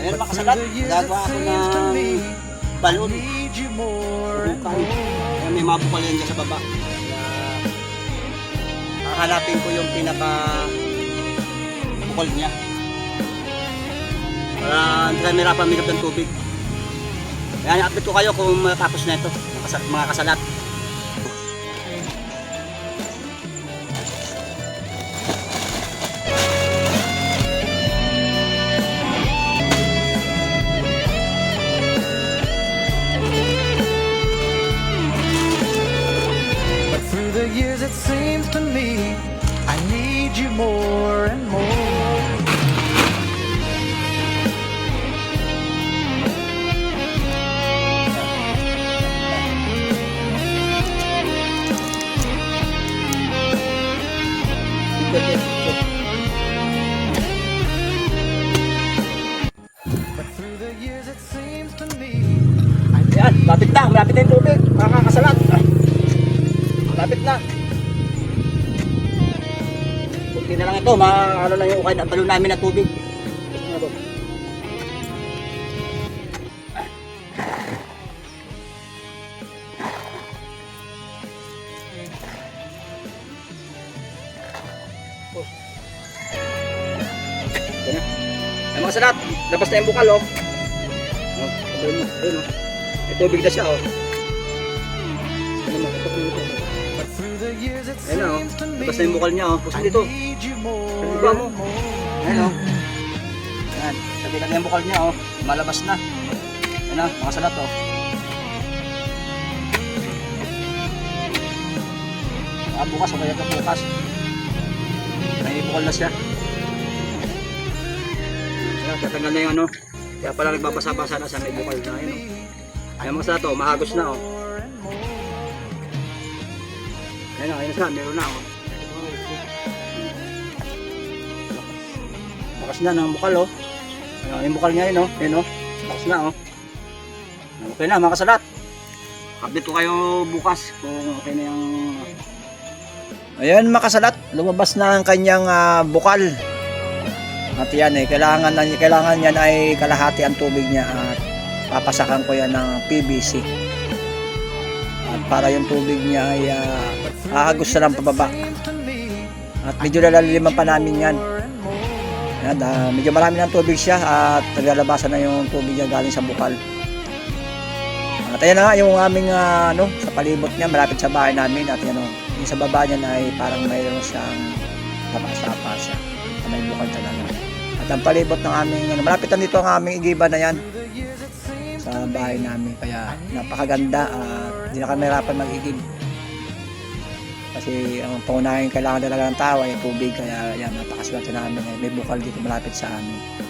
Ayan mga kasalat, gagawa ako ng balon. Bukal. Ayan, may mga bukal yan dyan sa baba. Hahanapin ko yung pinaka bukal niya. Para hindi tayo mahirapan ng tubig. Ayan, update ko kayo kung matapos na ito, mga kasalat. The years, it seems to me I need you more and more. Ayan, lapit na, malapit na yung tubig, mga kakasalat. Ay, lapit na. Kunti na lang ito, ma ano na yung ukay na balon namin na tubig. Ano? Oh. Ay mga salat, labas na yung bukal oh. Oh, ayun ayun oh. May tubig na siya oh. Ayun oh. me Labas na yung bukal niya oh. I Pusin dito. need you more Ano ba mo? Ayun oh. Ayan, sabi lang yung bukal niya oh. Malabas na. Ayun oh, mga salat oh. Ah, bukas, okay ito bukas. May bukal na siya. Ayan, tatanggal na yung ano. Kaya pala nagbabasa-basa na siya, may bukal na. Ayun oh. Ayan mga salat oh, mahagos na oh. Ayun ayun siya, meron na oh. Lakas na ng bukal oh. Ayun, yung bukal niya yun oh. Ayun oh. Lakas na oh. Okay na mga kasalat. Update ko kayo bukas kung okay na yung... Ayan makasalat, lumabas na ang kanyang ah, bukal. At yan eh, kailangan, kailangan yan ay kalahati ang tubig niya at papasakan ko yan ng PVC. Para yung tubig niya ay uh, ahagos na lang pababa. At medyo lalaliman pa namin yan. Yan, ah, medyo marami ng tubig siya at naglalabasan na yung tubig niya galing sa bukal. At ayan na nga yung aming ah, ano, sa palibot niya, malapit sa bahay namin. At yan o, yung sa baba niya na ay parang mayroon siyang tapa-tapa siya. May bukal talaga. At ang palibot ng aming, ano, malapit dito ang aming igiba na yan sa bahay namin. Kaya napakaganda at hindi na kami hirapan mag-igib. Kasi ang pangunahing kailangan talaga ng tao ay tubig. Kaya yan, napakaswerte namin. May bukal dito malapit sa amin.